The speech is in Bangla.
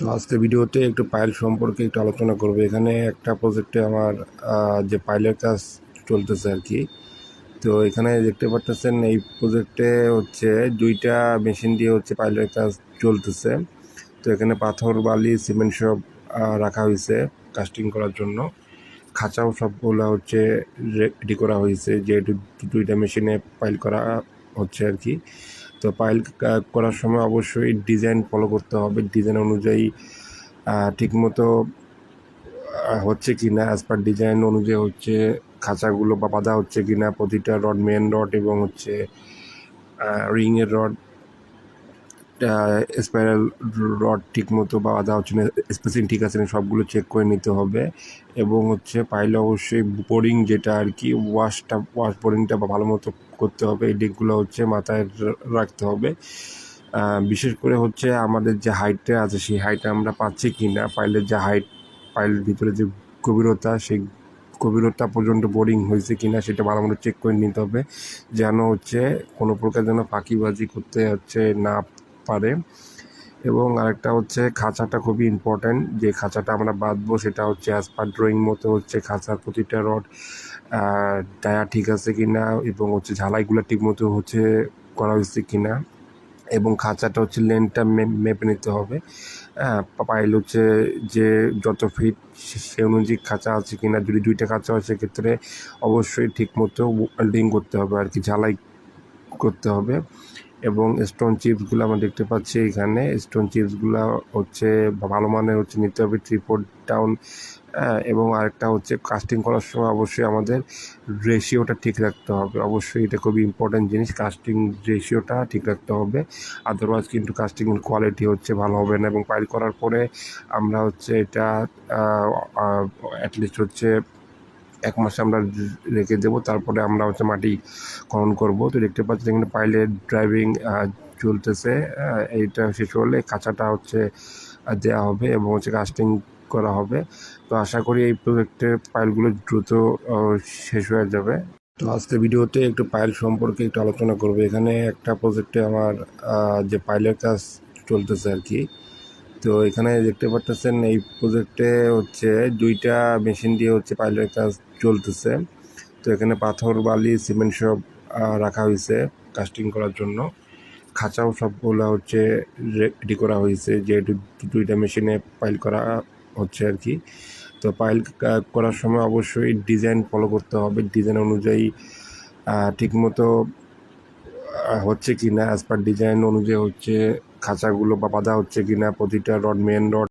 তো আজকে ভিডিওতে একটু পাইল সম্পর্কে একটু আলোচনা করব। এখানে একটা প্রজেক্টে আমার যে পাইলের কাজ চলতেছে আর কি তো এখানে দেখতে পাচ্ছেন এই প্রজেক্টে হচ্ছে দুইটা মেশিন দিয়ে হচ্ছে পাইলের কাজ চলতেছে। তো এখানে পাথর, বালি সিমেন্ট সব রাখা হয়েছে কাস্টিং করার জন্য। খাঁচাও সবগুলো হচ্ছে রেডি করা হয়েছে যে দুইটা মেশিনে পাইল করা হচ্ছে আর কি তো পাইল করার সময় অবশ্যই ডিজাইন ফলো করতে হবে। ডিজাইন অনুযায়ী ঠিকমতো হচ্ছে কি না অ্যাজ পার ডিজাইন অনুযায়ী হচ্ছে খাঁচাগুলো বা বাঁধা হচ্ছে কি না প্রতিটা রড মেন রড এবং হচ্ছে রিংয়ের রড স্পাইরাল রড ঠিক মতো বা বাঁধা হচ্ছে না স্পেসিং ঠিক আছে না, সবগুলো চেক করে নিতে হবে। এবং হচ্ছে পাইলে অবশ্যই বোরিং যেটা আর কি ওয়াশটা ওয়াশ বোরিংটা ভালো মতো করতে হবে, এই দিকগুলো হচ্ছে মাথায় রাখতে হবে। বিশেষ করে হচ্ছে আমাদের যে হাইটটা আছে, সেই হাইটটা আমরা পাচ্ছি কি না পাইলের যে হাইট পাইলের ভিতরে যে গভীরতা, সেই গভীরতা পর্যন্ত বোরিং হয়েছে কি না সেটা ভালো মতো চেক করে নিতে হবে। যেন হচ্ছে কোনো প্রকার যেন ফাঁকিবাজি করতে হচ্ছে না পারে। এবং আরেকটা হচ্ছে খাঁচাটা খুবই ইম্পর্ট্যান্ট যে খাঁচাটা আমরা বাঁধবো সেটা হচ্ছে অ্যাজ পার ড্রয়িং মতো হচ্ছে খাঁচার প্রতিটা রড টায়া ঠিক আছে কি না এবং হচ্ছে ঝালাইগুলো ঠিক মতো হচ্ছে করা হয়েছে কি না এবং খাঁচাটা হচ্ছে লেনটা মেপে নিতে হবে। হ্যাঁ পাইল হচ্ছে যে যত ফিট সে অনুযায়ী খাঁচা আছে কি না যদি দুইটা খাঁচা হয় সেক্ষেত্রে অবশ্যই ঠিক মতো ওয়েল্ডিং করতে হবে আর কি, ঝালাই করতে হবে। এবং স্টোন চিপসগুলো আমরা দেখতে পাচ্ছি এখানে। স্টোন চিপসগুলো হচ্ছে ভালো মানের হচ্ছে নিতে হবে থ্রি ফোর ডাউন এবং আরেকটা হচ্ছে কাস্টিং করার সময় অবশ্যই আমাদের রেশিওটা ঠিক রাখতে হবে। অবশ্যই এটা খুবই ইম্পর্ট্যান্ট জিনিস কাস্টিং রেশিওটা ঠিক রাখতে হবে। আদারওয়াইজ কিন্তু কাস্টিং কোয়ালিটি হচ্ছে ভালো হবে না এবং পাইল করার পরে আমরা হচ্ছে এটা অ্যাটলিস্ট হচ্ছে এক মাস আমরা রেখে দেবো, তারপরে আমরা হচ্ছে মাটি খনন করব। তো দেখতে পাচ্ছি এখানে পাইলের ড্রাইভিং চলতেছে এইটা শেষ হলে কাঁচাটা হচ্ছে দেওয়া হবে এবং হচ্ছে কাস্টিং করা হবে। তো আশা করি এই প্রজেক্টের পাইলগুলো দ্রুত শেষ হয়ে যাবে। তো আজকে ভিডিওতে একটু পাইল সম্পর্কে একটু আলোচনা করব। এখানে একটা প্রজেক্টে আমার যে পাইলের কাজ চলতেছে আর কি তো এখানে দেখতে পারতেছেন এই প্রজেক্টে হচ্ছে দুইটা মেশিন দিয়ে হচ্ছে পাইলের কাজ চলতেছে। তো এখানে পাথর, বালি সিমেন্ট সব রাখা হয়েছে কাস্টিং করার জন্য। খাঁচাও সবগুলো হচ্ছে রেডি করা হয়েছে যে দুইটা মেশিনে পাইল করা হচ্ছে আর কি। তো পাইল করার সময় অবশ্যই ডিজাইন ফলো করতে হবে। ডিজাইন অনুযায়ী ঠিকমতো হচ্ছে কিনা না অ্যাজ পার ডিজাইন অনুযায়ী হচ্ছে, খাঁচাগুলো বা বাঁধা হচ্ছে কিনা, প্রতিটা রড মেন রড